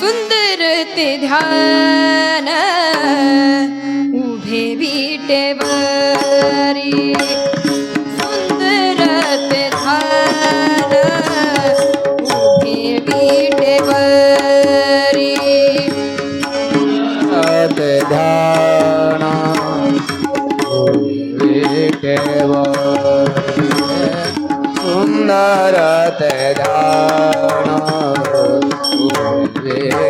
ते ध्यान उभे विटेवरी सुंदर ते ध्यान उभे विटेवरी ते ध्यान विकेव सुंदर ते ध्यान. Yeah.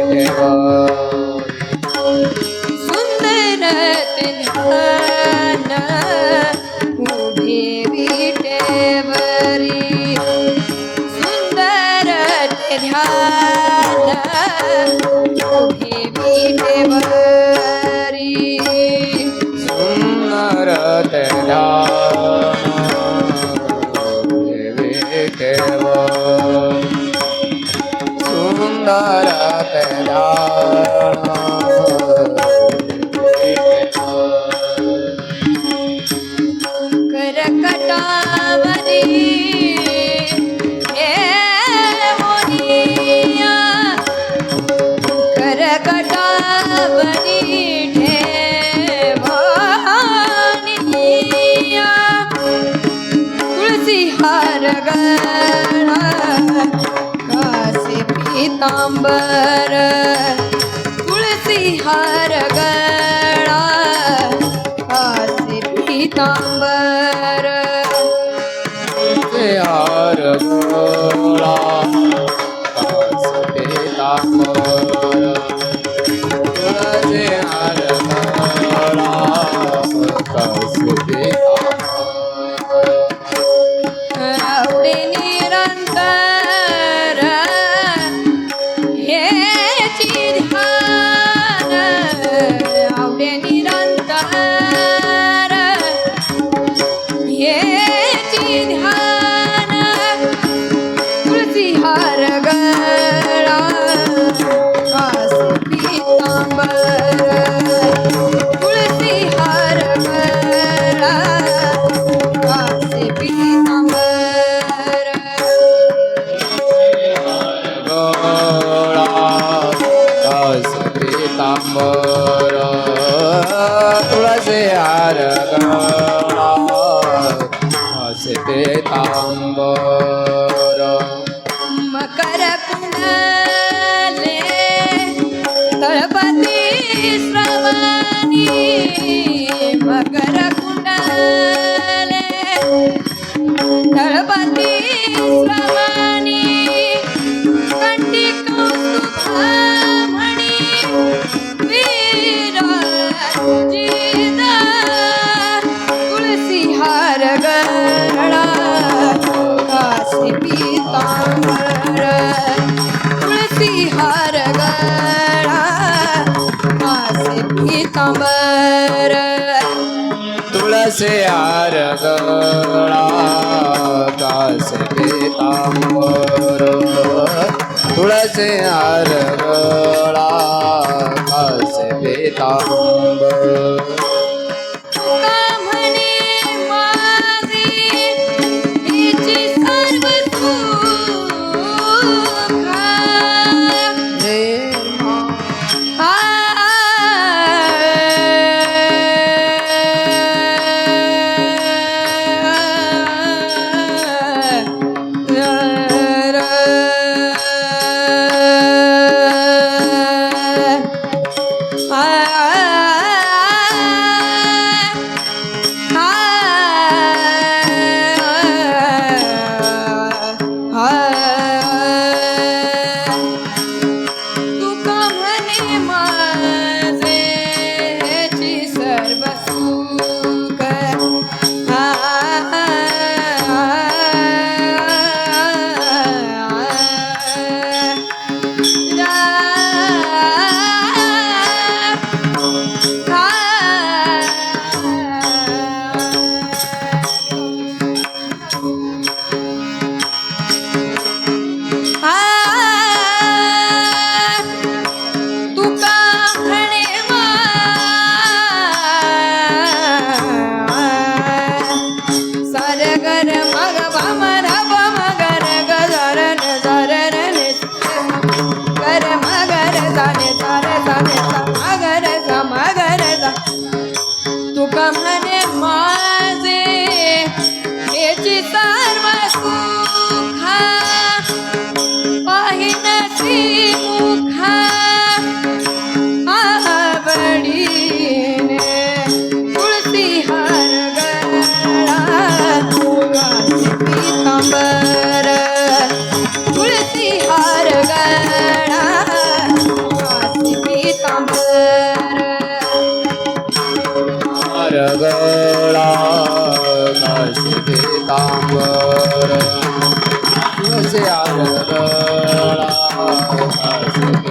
कासे पीतांबर तुळसी हार गळा कासे पीतांबर हार गोळा कास पितांबर तुळसी हार पितांबर तुळसी हार गोळा कास पितांबर मकर कुंडले तळपती श्रवणी? मकर कुंडले तळपती पीतांबर तुळसे आर गळा कास पितांबर तुळसे आर गळा कास पितांबर तुका म्हणे माझे हे चिता Hare Hare